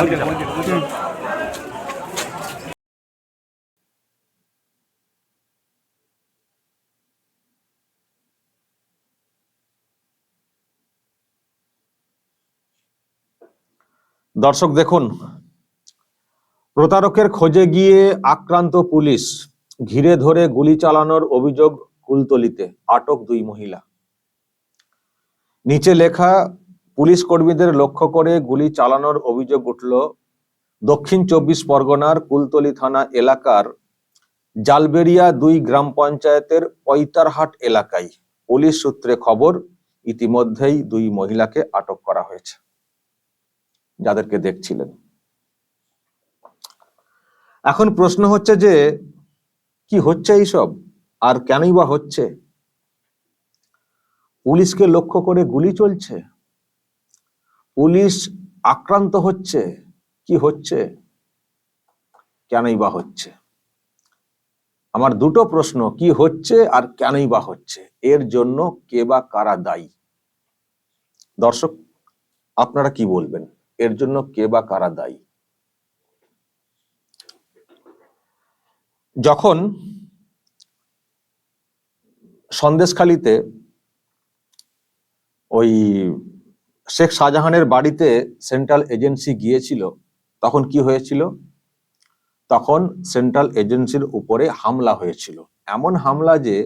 দর্শক, দেখুন, প্রতারকের খোঁজে গিয়ে আক্রান্ত পুলিশ ঘিরে ধরে গুলি চালানোর অভিযোগ কুলতলিতে, আটক দুই মহিলা। নিচে লেখা পুলিশ কর্মীদের লক্ষ্য করে গুলি চালানোর অভিযোগ উঠল দক্ষিণ চব্বিশ পরগনার কুলতলি থানা এলাকার জালবেরিয়া দুই গ্রাম পঞ্চায়েতের পৈতারহাট এলাকায় পুলিশ সূত্রে খবর, ইতিমধ্যেই দুই মহিলাকে আটক করা হয়েছে। যাদেরকে দেখছিলেন। এখন প্রশ্ন হচ্ছে যে, কি হচ্ছে এইসব? আর কেনই বা হচ্ছে? পুলিশকে লক্ষ্য করে গুলি চলছে? পুলিশ আক্রান্ত হচ্ছে? কি হচ্ছে? কেনই বা হচ্ছে? আমার দুটো প্রশ্ন, কি হচ্ছে আর কেনই বা হচ্ছে? এর জন্য কে বা কারা দায়ী? দর্শক, আপনারা কি বলবেন? এর জন্য কে বা কারা দায়ী? যখন সন্দেশখালিতে ওই শেখ শাহজাহানের বাড়িতে সেন্ট্রাল এজেন্সি গিয়েছিল, তখন কি হয়েছিল? তখন সেন্ট্রাল এজেন্সির উপরে হামলা হয়েছিল। এমন হামলা যে,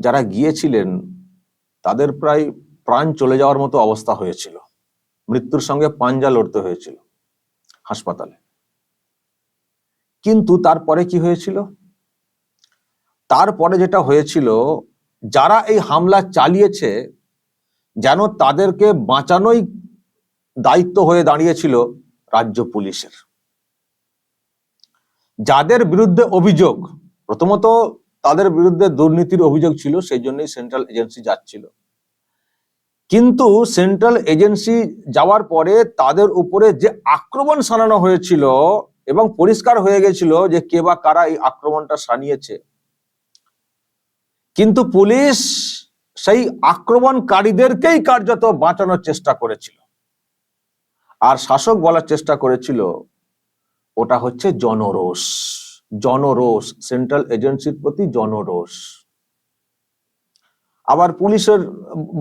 যারা গিয়েছিলেন, তাদের প্রায় প্রাণ চলে যাওয়ার মতো অবস্থা হয়েছিল। মৃত্যুর সঙ্গে পাঞ্জা লড়তে হয়েছিল হাসপাতালে। কিন্তু তারপরে কি হয়েছিল? তারপরে যেটা হয়েছিল, যারা এই হামলা চালিয়েছে যেন তাদেরকে বাঁচানোই দায়িত্ব হয়ে দাঁড়িয়েছিল রাজ্য পুলিশের। যাদের বিরুদ্ধে অভিযোগ, প্রথমত তাদের বিরুদ্ধে দুর্নীতির অভিযোগ ছিল, সেই জন্যই সেন্ট্রাল এজেন্সি যাচ্ছিল। কিন্তু সেন্ট্রাল এজেন্সি যাওয়ার পরে তাদের উপরে যে আক্রমণ সানানো হয়েছিল এবং পরিষ্কার হয়ে গেছিল যে কে বা কারা এই আক্রমণটা সানিয়েছে কিন্তু পুলিশ সেই আক্রমণকারীদেরকেই কার্যত বাঁচানোর চেষ্টা করেছিল। আর শাসক বলার চেষ্টা করেছিল, ওটা হচ্ছে জনরোষ জনরোষ, সেন্ট্রাল এজেন্সির প্রতি জনরোষ। আবার পুলিশের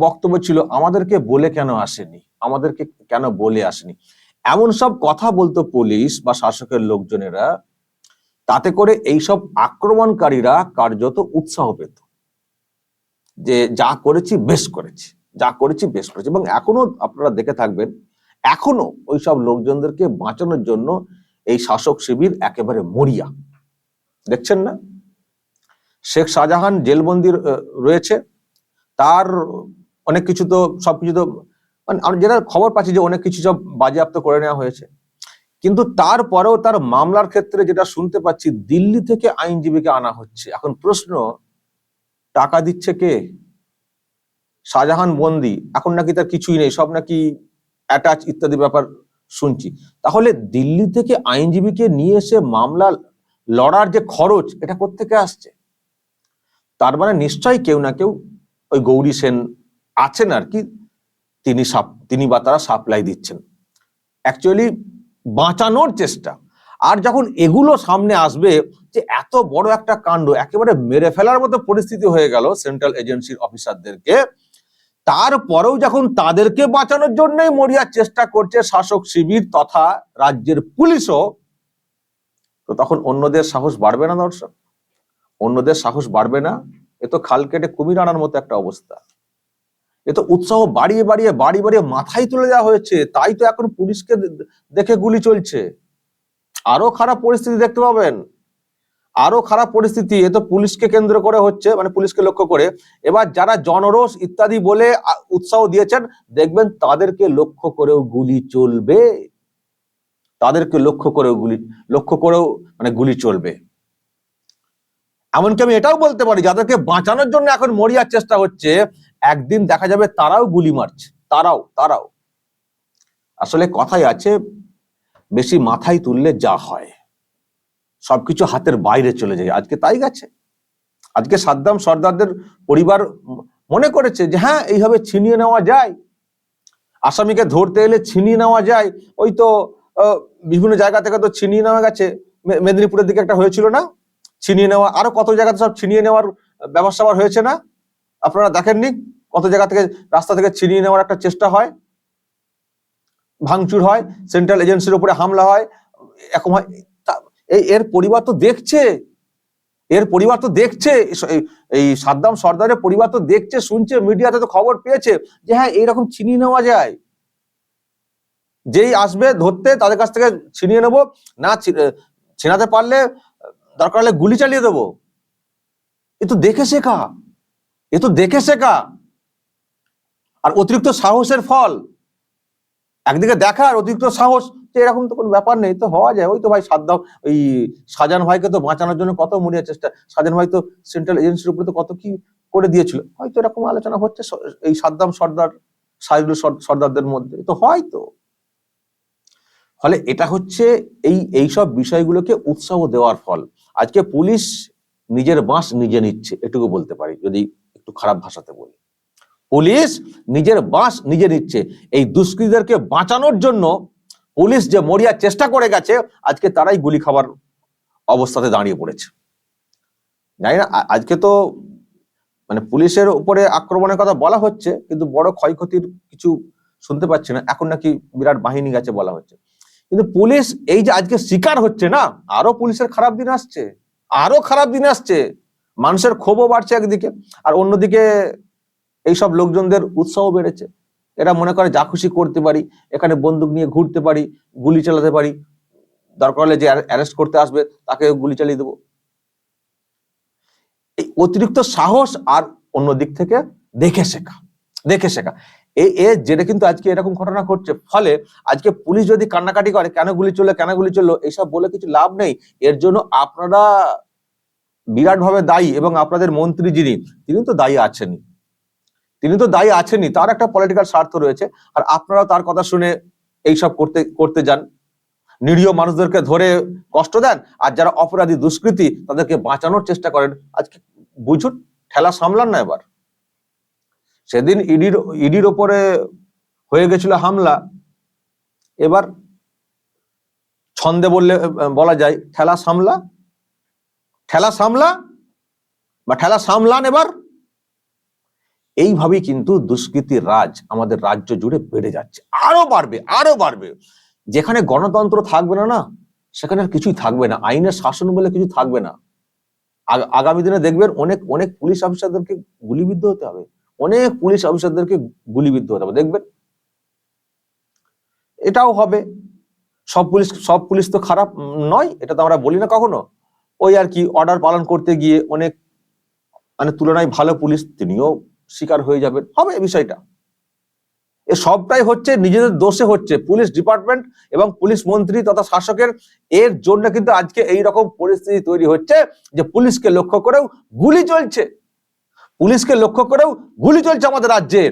বক্তব্য ছিল, আমাদেরকে বলে কেন আসেনি? আমাদেরকে কেন বলে আসেনি? এমন সব কথা বলতো পুলিশ বা শাসকের লোকজনেরা, তাতে করে এইসব আক্রমণকারীরা কার্যত উৎসাহ পেত। যে যা করেছি, বেশ করেছি। যা করেছি, বেশ করেছি। এবং এখনও আপনারা দেখে থাকবেন, এখনও ওই সব লোকজনদেরকে বাঁচানোর জন্য এই শাসক শিবির একেবারে মরিয়া। দেখছেন না? শেখ শাহজাহান জেলবন্দি রয়েছে। তার অনেক কিছু তো সবকিছু তো মানে যেটা খবর পাচ্ছি যে অনেক কিছু সব বাজেয়াপ্ত করে নেওয়া হয়েছে। কিন্তু তারপরেও তার মামলার ক্ষেত্রে যেটা শুনতে পাচ্ছি, দিল্লি থেকে আইনজীবীকে আনা হচ্ছে। এখন প্রশ্ন টাকা দিচ্ছে কে? শাহজাহান বন্দি। এখন নাকি তার কিছুই নেই, সব নাকি অ্যাটাচ ইত্যাদি ব্যাপার শুনছি। তাহলে দিল্লি থেকে আইনজীবীকে নিয়ে এসে মামলা লড়ার যে খরচ, এটা কোত্থেকে আসছে? তার মানে নিশ্চয়ই কেউ না কেউ ওই গৌরী সেন আছেন আর কি, তিনি তিনি বা তারা সাপ্লাই দিচ্ছেন। অ্যাকচুয়ালি বাঁচানোর চেষ্টা। আর যখন এগুলো সামনে আসবে যে এত বড় একটা কাণ্ড একেবারে মেরে ফেলার মতো পরিস্থিতি হয়ে গেল সেন্ট্রাল এজেন্সির অফিসারদেরকে, তারপরেও যখন তাদেরকে বাঁচানোর জন্যই মরিয়ার চেষ্টা করছে শাসক শিবির তথা রাজ্যের পুলিশও, তো তখন অন্যদের সাহস বাড়বে না দর্শক। অন্যদের সাহস বাড়বে না। এ তো খাল কেটে কুমির আনার মতো একটা অবস্থা। এ তো উৎসাহ বাড়িয়ে বাড়িয়ে বাড়ি বাড়িয়ে মাথায় তুলে দেওয়া হয়েছে। তাই তো এখন পুলিশকে দেখে গুলি চলছে। আরও খারাপ পরিস্থিতি দেখতে পাবেন। আরও খারাপ পরিস্থিতি, এ তো পুলিশকে কেন্দ্র করে হচ্ছে মানে পুলিশকে লক্ষ্য করে। এবার যারা জনরোষ ইত্যাদি বলে উৎসাহ দিয়েছেন, দেখবেন তাদেরকে লক্ষ্য করেও গুলি চলবে। তাদেরকে লক্ষ্য করেও গুলি, লক্ষ্য করেও মানে গুলি চলবে। এমনকি আমি এটাও বলতে পারি, যাদেরকে বাঁচানোর জন্য এখন মরিয়ার চেষ্টা হচ্ছে, একদিন দেখা যাবে তারাও গুলি মারছে। তারাও তারাও। আসলে কথাই আছে বেশি মাথায় তুললে যা হয়। সবকিছু হাতের বাইরে চলে যায়। আজকে তাই গেছে। আজকে সাদ্দাম সর্দারদের পরিবার মনে করেছে যে হ্যাঁ এইভাবে ছিনিয়ে নেওয়া যায়। আসামিকে ধরতে এলে ছিনিয়ে নেওয়া যায়। ওই তো বিভিন্ন জায়গা থেকে তো ছিনিয়ে নেওয়া গেছে। মেদিনীপুরের দিকে একটা হয়েছিল না? ছিনিয়ে নেওয়া, আরও কত জায়গাতে সব ছিনিয়ে নেওয়ার ব্যবস্থা হয়েছে না? আপনারা দেখেননি কত জায়গা থেকে রাস্তা থেকে ছিনিয়ে নেওয়ার একটা চেষ্টা হয়? ভাঙচুর হয় সেন্ট্রাল এজেন্সির উপরে হামলা হয়, এরকম হয়। এর পরিবার তো দেখছে, এর পরিবার তো দেখছে, এই সাদ্দাম সর্দারের পরিবার তো দেখছে, শুনছে, মিডিয়াতে তো খবর পেয়েছে যে হ্যাঁ এইরকম ছিনিয়ে নেওয়া যায়। যেই আসবে ধরতে তাদের কাছ থেকে ছিনিয়ে নেব, না ছিনাতে পারলে দরকার হলে গুলি চালিয়ে দেবো। এ তো দেখে শেখা, এ তো দেখে শেখা। আর অতিরিক্ত সাহসের ফল একদিকে দেখা আর অতিরিক্ত সাহস যে এরকম তো কোনো ব্যাপার নেই, তো হওয়া যায়। ওই তো ভাই সাদ্দাম, ওই সাজান ভাইকে তো বাঁচানোর জন্য কত মরিয়া চেষ্টা সাজান ভাই তো সেন্ট্রাল এজেন্সির উপরে তো কত কি করে দিয়েছিল। হয়তো এরকম আলোচনা হচ্ছে এই সাদ্দাম সর্দার, সাইদুল সর্দারদের মধ্যে। তো হয়তো ফলে এটা হচ্ছে এই এই সব বিষয়গুলোকে উৎসাহ দেওয়ার ফল। আজকে পুলিশ নিজের বাঁশ নিজে নিচ্ছে, এটুকু বলতে পারি, যদি একটু খারাপ ভাষাতে বলি। পুলিশ নিজের বাঁশ নিজে নিচ্ছে। এই দুষ্কৃতীদেরকে বাঁচানোর জন্য পুলিশ যে মরিয়ার চেষ্টা করে গেছে, আজকে তারাই গুলি খাবার অবস্থাতে দাঁড়িয়ে পড়েছে। জানি না আজকে তো মানে পুলিশের উপরে আক্রমণের কথা বলা হচ্ছে, কিন্তু বড় ক্ষয়ক্ষতির কিছু শুনতে পাচ্ছি না। এখন নাকি বিরাট বাহিনী গেছে বলা হচ্ছে। কিন্তু পুলিশ এই যে আজকে শিকার হচ্ছে না, আরও পুলিশের খারাপ দিন আসছে, আরও খারাপ দিন আসছে। মানুষের ক্ষোভও বাড়ছে একদিকে, আর অন্যদিকে এইসব লোকজনদের উৎসাহ বেড়েছে। এরা মনে করে, যা খুশি করতে পারি, এখানে বন্দুক নিয়ে ঘুরতে পারি, গুলি চালাতে পারি, দরকার হলে যে অ্যারেস্ট করতে আসবে, তাকে গুলি চালিয়ে দেবো। এই অতিরিক্ত সাহস আর অন্য দিক থেকে দেখে শেখা দেখে শেখা। এ এ, যেটা কিন্তু আজকে এরকম ঘটনা ঘটছে, ফলে আজকে পুলিশ যদি কান্নাকাটি করে, কেন গুলি চলল, কেন গুলি চলল? এইসব বলে কিছু লাভ নেই। এর জন্য আপনারা বিরাট ভাবে দায়ী এবং আপনাদের মন্ত্রী যিনি, তিনি তো দায়ী আছেনই। তিনি তো দায়ী আছেনই, তার একটা পলিটিক্যাল স্বার্থ রয়েছে। আর আপনারা তার কথা শুনে এইসব করতে করতে যান। নিরীহ মানুষদেরকে ধরে কষ্ট দেন, আর যারা অপরাধী, দুষ্কৃতী, তাদেরকে বাঁচানোর চেষ্টা করেন। আজকে বুঝুন, ঠেলা সামলান না এবার। সেদিন ইডির ইডির ওপরে হয়ে গেছিল হামলা। এবার ছন্দে বললে, বলা যায়, ঠেলা সামলা। ঠেলা সামলা, বা ঠেলা সামলান এবার। এইভাবেই কিন্তু দুষ্কৃতির রাজ আমাদের রাজ্য জুড়ে বেড়ে যাচ্ছে। আরও বাড়বে আরও বাড়বে। যেখানে গণতন্ত্র থাকবে না না, সেখানে আর কিছুই থাকবে না। আইনের শাসন বলে কিছু থাকবে না। আগামী দিনে দেখবেন অনেক অনেক পুলিশ অফিসারদেরকে গুলিবিদ্ধ হতে হবে। অনেক পুলিশ অফিসারদেরকে গুলিবিদ্ধ হতে হবে। দেখবেন? এটাও হবে। সব পুলিশ সব পুলিশ তো খারাপ নয়, এটা তো আমরা বলি না কখনো। ওই আর কি অর্ডার পালন করতে গিয়ে অনেক মানে তুলনায় ভালো পুলিশ তিনিও শিকার হয়ে যাবেন, হবে বিষয়টা। এ সবটাই হচ্ছে, নিজেদের দোষে হচ্ছে পুলিশ ডিপার্টমেন্ট এবং পুলিশ মন্ত্রী তথা শাসকের। এর জন্য কিন্তু আজকে এই রকম পরিস্থিতি তৈরি হচ্ছে যে পুলিশকে লক্ষ্য করেও গুলি চলছে। পুলিশকে লক্ষ্য করেও গুলি চলছে আমাদের রাজ্যে।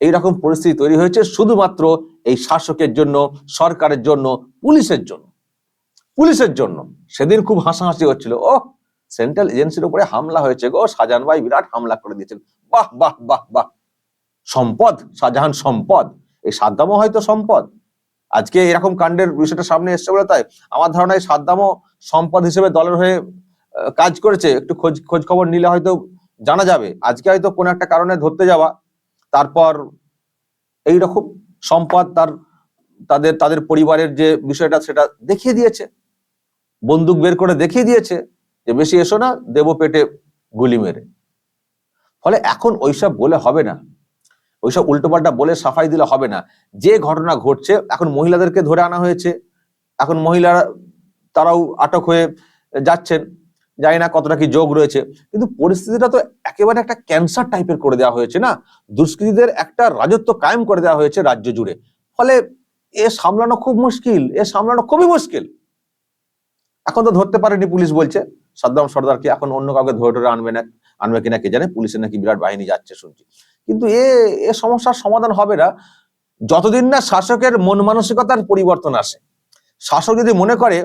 এই রকম পরিস্থিতি তৈরি হয়েছে শুধুমাত্র এই শাসকের জন্য, সরকারের জন্য, পুলিশের জন্য। পুলিশের জন্য। সেদিন খুব হাসাহাসি হচ্ছিল ও সেন্ট্রাল এজেন্সির উপরে হামলা হয়েছে গো, শাহজাহান ভাই বিরাট হামলা করে দিয়েছেন। বাহ বাহ বাহ বাহ। সম্পদ, শাহজাহান সম্পদ। এই সাদ্দামও হয়তো সম্পদ। আজকে এরকম কাণ্ডের বিষয়টা সামনে এসছে বলে তাই আমার ধারণা এই সাদ্দামও সম্পদ হিসেবে দলের হয়ে কাজ করেছে। একটু খোঁজ খোঁজ খবর নিলে হয়তো জানা যাবে। আজকে হয়তো কোনো একটা কারণে ধরতে যাওয়া। তারপর এই রকম সম্পদ তার, তাদের তাদের পরিবারের যে বিষয়টা সেটা দেখিয়ে দিয়েছে। বন্দুক বের করে দেখিয়ে দিয়েছে। যে বেশি এসো না, দেব পেটে গুলি মেরে। ফলে এখন ওইসব বলে হবে না। ওইসব উল্টোপাল্টা বলে সাফাই দিলে হবে না। যে ঘটনা ঘটছে, এখন মহিলাদেরকে ধরে আনা হয়েছে। এখন মহিলারা, তারাও আটক হয়ে যাচ্ছেন। জানি না কতটা কি যোগ রয়েছে। কিন্তু পরিস্থিতিটা তো একেবারে একটা ক্যান্সার টাইপের করে দেওয়া হয়েছে না? দুষ্কৃতীদের একটা রাজত্ব কায়েম করে দেওয়া হয়েছে রাজ্য জুড়ে। ফলে এ সামলানো খুব মুশকিল, এ সামলানো খুবই মুশকিল। এখন তো ধরতে পারেনি পুলিশ বলছে। সাদ্দাম সর্দারকে এখন অন্য কাউকে ধরে ধরে আনবে না আনবে কিনা কে জানে? পুলিশের নাকি বিরাট বাহিনী যাচ্ছে শুনছি। কিন্তু এ এ সমস্যার সমাধান হবে না। যতদিন না শাসকের মন মানসিকতার পরিবর্তন আসে। শাসক যদি মনে করে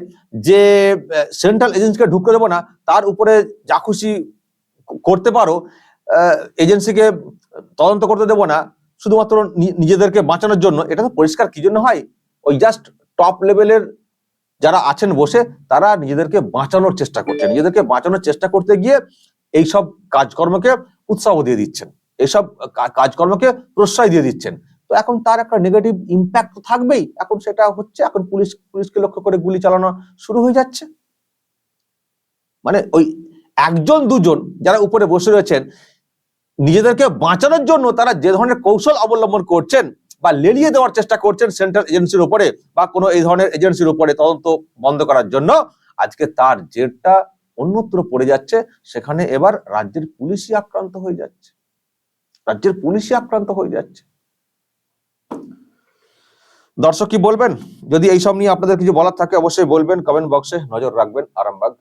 যে সেন্ট্রাল এজেন্সিকে ঢুকতে দেবো না, তার উপরে যা খুশি করতে পারো এজেন্সিকে তদন্ত করতে দেবো না, শুধুমাত্র নিজেদেরকে বাঁচানোর জন্য, এটা তো পরিষ্কার কি জন্য হয়? ওই জাস্ট টপ লেভেলের যারা আছেন বসে, তারা নিজেদেরকে বাঁচানোর চেষ্টা করছেন। নিজেদেরকে বাঁচানোর চেষ্টা করতে গিয়ে এইসব কাজকর্মকে উৎসাহ দিয়ে দিচ্ছেন। এইসব কাজকর্মকে প্রশ্রয় দিয়ে দিচ্ছেন। তো এখন তার একটা নেগেটিভ ইম্প্যাক্ট তো থাকবেই। এখন সেটা হচ্ছে, এখন পুলিশ, পুলিশকে লক্ষ্য করে গুলি চালানো শুরু হয়ে যাচ্ছে। মানে ওই একজন, দুজন যারা উপরে বসে রয়েছেন, নিজেদেরকে বাঁচানোর জন্য তারা যে ধরনের কৌশল অবলম্বন করছেন বা লেলিয়ে দেওয়ার চেষ্টা করছেন সেন্ট্রাল এজেন্সির উপরে বা কোনো এই ধরনের এজেন্সির উপরে তদন্ত বন্ধ করার জন্য। আজকে তার জেরটা অন্যত্র পড়ে যাচ্ছে, সেখানে এবার রাজ্যের পুলিশই আক্রান্ত হয়ে যাচ্ছে। রাজ্যের পুলিশই আক্রান্ত হয়ে যাচ্ছে। দর্শক কি বলবেন? যদি এইসব নিয়ে আপনাদের কিছু বলার থাকে, অবশ্যই বলবেন। কমেন্ট বক্সে নজর রাখবেন আরামবাগ